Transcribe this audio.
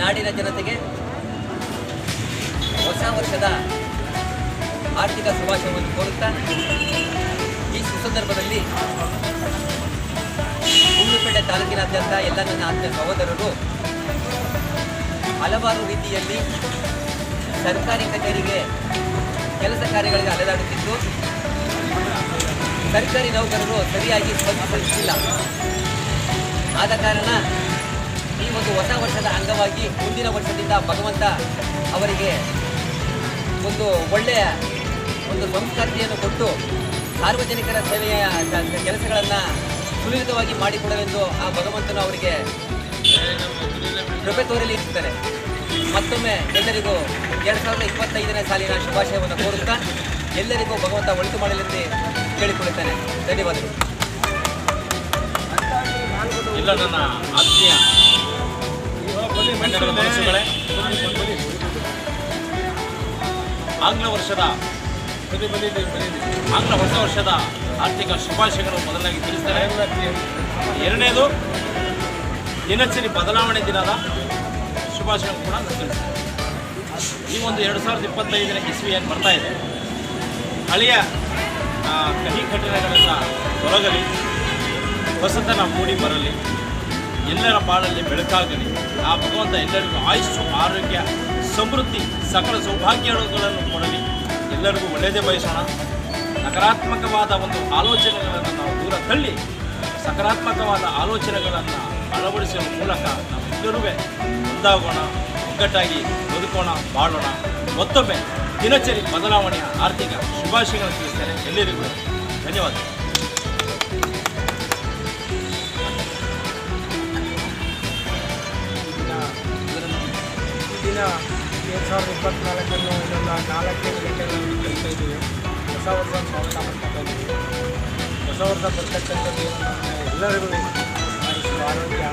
ನಾಡಿನ ಜನತೆಗೆ ಹೊಸ ವರ್ಷದ ಆರ್ಥಿಕ ಶುಭಾಶಯವನ್ನು ಕೋರುತ್ತಾ ಈ ಸುಸಂದರ್ಭದಲ್ಲಿ ಗುಂಡ್ಲುಪೇಟೆ ತಾಲೂಕಿನಾದ್ಯಂತ ಎಲ್ಲ ನನ್ನ ಆತ್ಮೀಯ ಸಹೋದರರು ಹಲವಾರು ರೀತಿಯಲ್ಲಿ ಸರ್ಕಾರಿ ಕಚೇರಿಗೆ ಕೆಲಸ ಕಾರ್ಯಗಳಿಗೆ ಅಲೆದಾಡುತ್ತಿದ್ದು, ಸರ್ಕಾರಿ ನೌಕರರು ಸರಿಯಾಗಿ ಸ್ಪಂದಿಸುತ್ತಿಲ್ಲ. ಆದ ಕಾರಣ ಈ ಒಂದು ಹೊಸ ವರ್ಷದ ಅಂಗವಾಗಿ ಮುಂದಿನ ವರ್ಷದಿಂದ ಭಗವಂತ ಅವರಿಗೆ ಒಂದು ಒಳ್ಳೆಯ ಒಂದು ಸಂಸ್ಕೃತಿಯನ್ನು ಕೊಟ್ಟು ಸಾರ್ವಜನಿಕರ ಸೇವೆಯ ಕೆಲಸಗಳನ್ನು ಸುಲಲಿತವಾಗಿ ಮಾಡಿಕೊಡಲೆಂದು ಆ ಭಗವಂತನು ಅವರಿಗೆ ಕೃಪೆ ತೋರಲಿ ಇರ್ತಾರೆ ಮತ್ತೊಮ್ಮೆ ಎಲ್ಲರಿಗೂ ಎರಡು ಸಾವಿರದ ಇಪ್ಪತ್ತೈದನೇ ಸಾಲಿನ ಶುಭಾಶಯವನ್ನು ಕೋರುತ್ತಾ ಎಲ್ಲರಿಗೂ ಭಗವಂತ ಒಳಿತು ಮಾಡಲೆಂದು ಕೇಳಿಕೊಳ್ಳುತ್ತೇನೆ. ಧನ್ಯವಾದಗಳು. ಇಲ್ಲ, ನನ್ನ ಆತ್ಮೀಯ ಕನ್ನಡದ ಮನಸ್ಸುಗಳೇ ಆಂಗ್ಲ ವರ್ಷದ ಆಂಗ್ಲ ಹೊಸ ವರ್ಷದ ಆರ್ಥಿಕ ಶುಭಾಶಯಗಳು ಮೊದಲಾಗಿ ತಿಳಿಸ್ತಾರೆ. ಎರಡನೇದು, ದಿನಚರಿ ಬದಲಾವಣೆ ದಿನದ ಶುಭಾಶಯ ಕೂಡ ತಿಳಿಸ್ತಾರೆ ಈ ಒಂದು ಎರಡು ಸಾವಿರದ ಇಪ್ಪತ್ತೈದರ ಏನು ಬರ್ತಾ ಇದೆ. ಹಳೆಯ ಕಹಿ ಘಟನೆಗಳೆಲ್ಲ ತೊಲಗಲಿ ಹೊಸತನ ಮೂಡಿ ಬರಲಿ ಎಲ್ಲರ ಬಾಳಲ್ಲಿ ಬೆಳಕಾಗಲಿ. ಆ ಭಗವಂತ ಎಲ್ಲರಿಗೂ ಆಯುಸ್ಸು, ಆರೋಗ್ಯ, ಸಮೃದ್ಧಿ, ಸಕಲ ಸೌಭಾಗ್ಯಗಳನ್ನು ಕೊಡಲಿ ಎಲ್ಲರಿಗೂ ಒಳ್ಳೆಯದೇ ಬಯಸೋಣ. ನಕಾರಾತ್ಮಕವಾದ ಒಂದು ಆಲೋಚನೆಗಳನ್ನು ನಾವು ದೂರ ತಳ್ಳಿ, ಸಕಾರಾತ್ಮಕವಾದ ಆಲೋಚನೆಗಳನ್ನು ಅಳವಡಿಸುವ ಮೂಲಕ ನಾವೆಲ್ಲರೂ ಒಂದಾಗೋಣ, ಒಗ್ಗಟ್ಟಾಗಿ ಬದುಕೋಣ, ಬಾಳೋಣ. ಮತ್ತೊಮ್ಮೆ ದಿನಚರಿ ಬದಲಾವಣೆಯ ಆರ್ಥಿಕ ಶುಭಾಶಯಗಳನ್ನು ತಿಳಿಸ್ತೇನೆ. ಎಲ್ಲರಿಗೂ ಧನ್ಯವಾದ ಎರಡು ಸಾವಿರದ ಇಪ್ಪತ್ತ್ನಾಲ್ಕನ್ನು ಇನ್ನೊಂದು ನಾಲ್ಕೇ ಗಂಟೆಗಳನ್ನು ಕಲಿತಾ ಇದ್ದೀವಿ. ಹೊಸ ವರ್ಷ ಸ್ವಾಗತ ಮಾಡ್ತಾ ಇದ್ದೀವಿ ಹೊಸ ವರ್ಷ ಎಲ್ಲರಿಗೂ ಆರೋಗ್ಯ